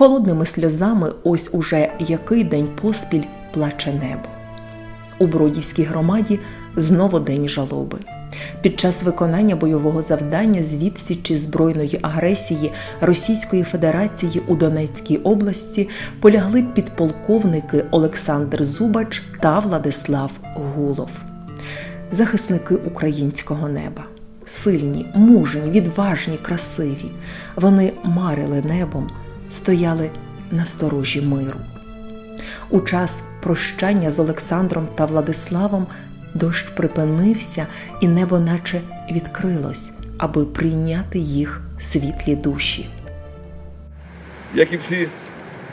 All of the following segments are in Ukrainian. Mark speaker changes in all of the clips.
Speaker 1: Холодними сльозами ось уже який день поспіль плаче небо. У Бродівській громаді знову день жалоби. Під час виконання бойового завдання з відсічі збройної агресії Російської Федерації у Донецькій області полягли підполковники Олександр Зубач та Владислав Гулов, захисники українського неба. Сильні, мужні, відважні, красиві. Вони марили небом, стояли на сторожі миру. У час прощання з Олександром та Владиславом дощ припинився, і небо наче відкрилось, аби прийняти їх світлі душі.
Speaker 2: Як і всі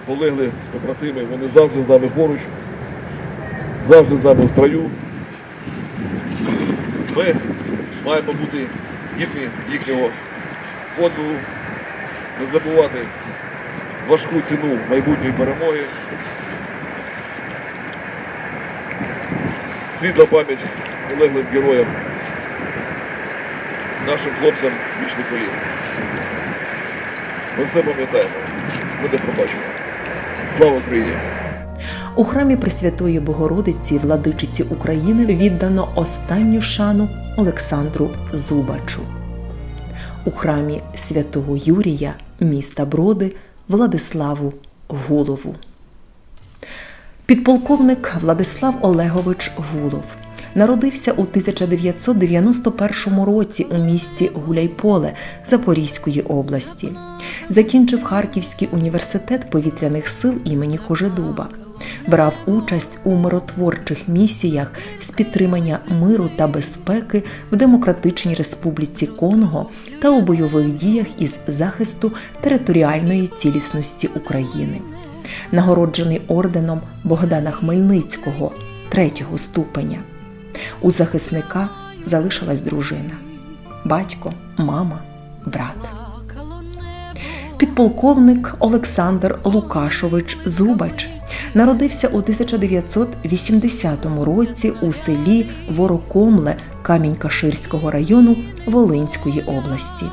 Speaker 2: полегли побратими, вони завжди з нами поруч, завжди з нами в строю. Ми маємо бути гідні їхнього подвигу, не забувати важку ціну майбутньої перемоги. Світла пам'ять полеглим героям, нашим хлопцям вічний колін. Ми все пам'ятаємо. Ми не пробачимо. Слава Україні!
Speaker 1: У храмі Пресвятої Богородиці, владичиці України, віддано останню шану Олександру Зубачу. У храмі святого Юрія міста Броди Владиславу Гулову. Підполковник Владислав Олегович Гулов народився у 1991 році у місті Гуляйполе Запорізької області. Закінчив Харківський університет повітряних сил імені Кожедуба. Брав участь у миротворчих місіях з підтримання миру та безпеки в Демократичній Республіці Конго та у бойових діях із захисту територіальної цілісності України нагороджений орденом Богдана Хмельницького третього ступеня. У захисника залишилась дружина, батько, мама, брат. Підполковник Олександр Лукашович Зубач народився у 1980 році у селі Ворокомле Камінь-Каширського району Волинської області.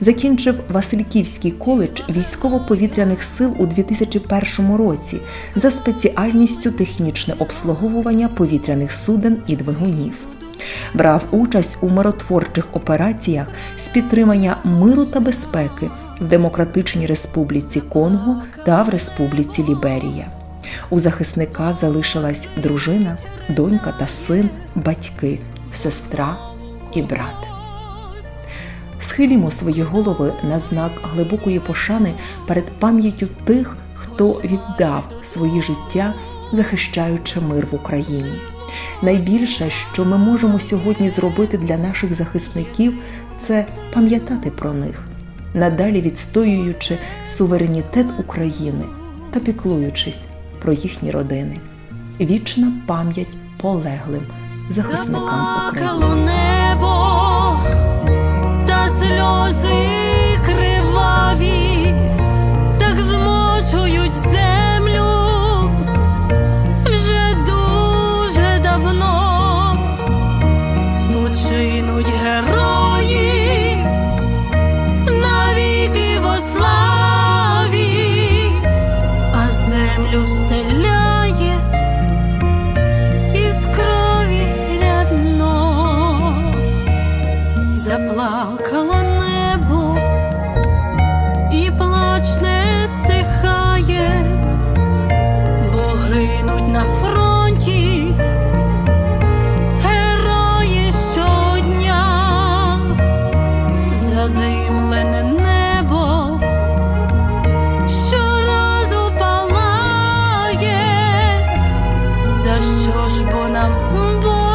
Speaker 1: Закінчив Васильківський коледж військово-повітряних сил у 2001 році за спеціальністю технічне обслуговування повітряних суден і двигунів. Брав участь у миротворчих операціях з підтримання миру та безпеки в Демократичній Республіці Конго та в Республіці Ліберія. У захисника залишилась дружина, донька та син, батьки, сестра і брат. Схилімо свої голови на знак глибокої пошани перед пам'яттю тих, хто віддав своє життя, захищаючи мир в Україні. Найбільше, що ми можемо сьогодні зробити для наших захисників, це пам'ятати про них, надалі відстоюючи суверенітет України та піклуючись про їхні родини. Вічна пам'ять полеглим захисникам України.
Speaker 3: що ж бо нам.